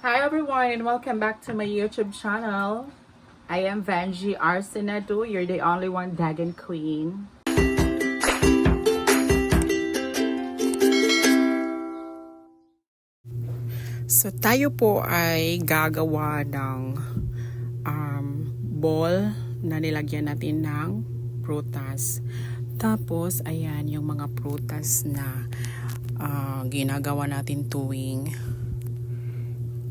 Hi everyone and welcome back to my YouTube channel. I am Vanji Arsenado, you're the only one Dagon Queen. So tayo po ay gagawa ng um, ball na nilagyan natin ng prutas. Tapos ayan yung mga prutas na ah, ginagawa natin tuwing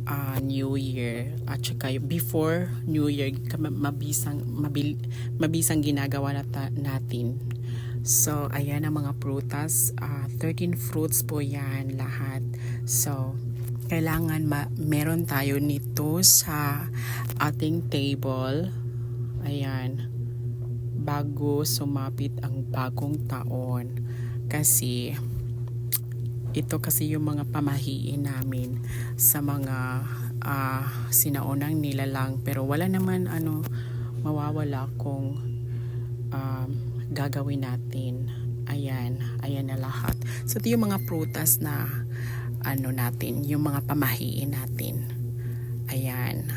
ah, New Year at saka before New Year mabisang mabil, mabisang ginagawa nata- natin. So ayan ang mga prutas, ah, 13 fruits po yan lahat. So kailangan ma- meron tayo nito sa ating table. Ayan. Bago sumapit ang bagong taon. Kasi ito kasi yung mga pamahiin namin sa mga ah, sinaunang nilalang. Pero wala naman ano mawawala kung um, gagawin natin. Ayan ayan na lahat. So ito yung mga prutas na ano natin yung mga pamahiin natin. Ayan.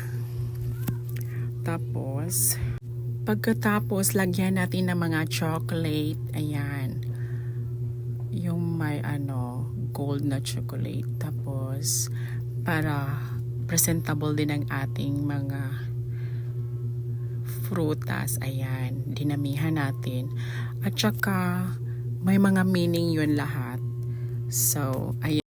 Tapos pagkatapos lagyan natin ng mga chocolate. Ayan yung may ano gold na chocolate. Tapos para presentable din ang ating mga frutas. Ayan dinamihan natin. At saka may mga meaning yun lahat. So ayan